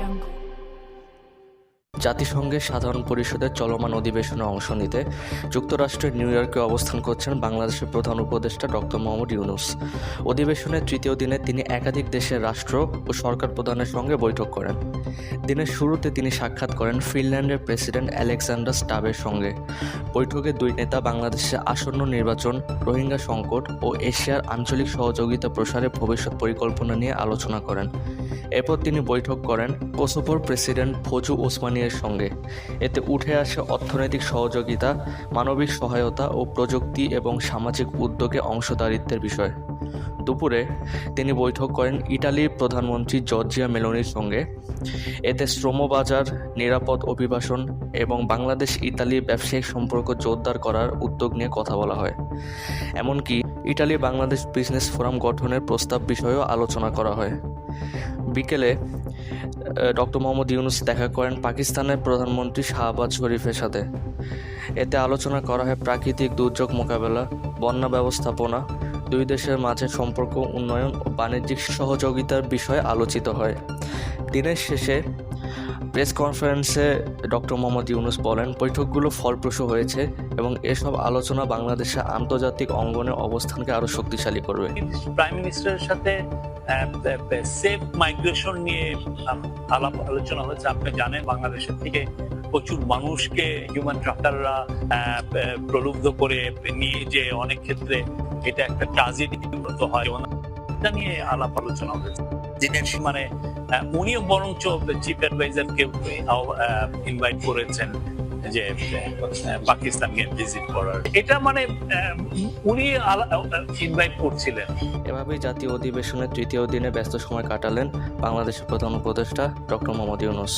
jungle. জাতিসংঘের সাধারণ পরিষদের চলমান অধিবেশনে অংশ নিতে যুক্তরাষ্ট্রের নিউ ইয়র্কে অবস্থান করছেন বাংলাদেশের প্রধান উপদেষ্টা ডক্টর মোহাম্মদ ইউনুস। অধিবেশনের তৃতীয় দিনে তিনি একাধিক দেশের রাষ্ট্র ও সরকার প্রধানের সঙ্গে বৈঠক করেন। দিনের শুরুতে তিনি সাক্ষাৎ করেন ফিনল্যান্ডের প্রেসিডেন্ট আলেকজান্ডার স্টাবের সঙ্গে। বৈঠকে দুই নেতা বাংলাদেশে আসন্ন নির্বাচন, রোহিঙ্গা সংকট ও এশিয়ার আঞ্চলিক সহযোগিতা প্রসারের ভবিষ্যৎ পরিকল্পনা নিয়ে আলোচনা করেন। এরপর তিনি বৈঠক করেন কোসোভোর প্রেসিডেন্ট ফজু ওসমানিয়ের সঙ্গে এতে উঠে আসে অর্থনৈতিক সহযোগিতা, মানবিক সহায়তা ও প্রযুক্তি এবং সামাজিক উদ্যোগে অংশদারিত্বের বিষয়। দুপুরে তিনি বৈঠক করেন ইটালির প্রধানমন্ত্রী জর্জিয়া মেলোনির সঙ্গে। এতে শ্রমবাজার, নিরাপদ অভিবাসন এবং বাংলাদেশ ইতালি ব্যবসায়িক সম্পর্ক জোরদার করার উদ্যোগ নিয়ে কথা বলা হয়। এমনকি ইটালি বাংলাদেশ বিজনেস ফোরাম গঠনের প্রস্তাব বিষয়েও আলোচনা করা হয়। বিকেলে ডক্টর মোহাম্মদ ইউনুস দেখা করেন পাকিস্তানের প্রধানমন্ত্রী শাহবাজ শরীফের সাথে। এতে আলোচনা করা হয় প্রাকৃতিক দুর্যোগ মোকাবেলা, বন্যা ব্যবস্থাপনা, দুই দেশের মাঝে সম্পর্ক উন্নয়ন ও বাণিজ্যিক সহযোগিতার বিষয়ে আলোচিত হয়। দিনের শেষে প্রেস কনফারেন্সে ডক্টর মোহাম্মদ ইউনুস বলেন, বৈঠকগুলো ফলপ্রসূ হয়েছে এবং এসব আলোচনা বাংলাদেশের আন্তর্জাতিক অঙ্গনে অবস্থানকে আরও শক্তিশালী করবে। প্রাইম মিনিস্টারের সাথে সেফ মাইগ্রেশন নিয়ে আলাপ আলোচনা হয়েছে আপনি জানেন, বাংলাদেশের থেকে প্রচুর মানুষকে হিউম্যান ট্রাফিকাররা প্রলুব্ধ করে নিয়ে যে অনেক ক্ষেত্রে এটা একটা ট্রাজেডি পরিণত হয়। এটা নিয়ে আলাপ আলোচনা হয়েছে। সী- মানে উনিও বরঞ্চ চিফ অ্যাডভাইজারকে ইনভাইট করেছেন। যে পাকিস্তানকে ভিজিট করার। এটা মানে উনি ইনভাইট করছিলেন। এভাবেই জাতীয় অধিবেশনের তৃতীয় দিনে ব্যস্ত সময় কাটালেন বাংলাদেশের প্রধান উপদেষ্টা ডক্টর মোহাম্মদ ইউনুস।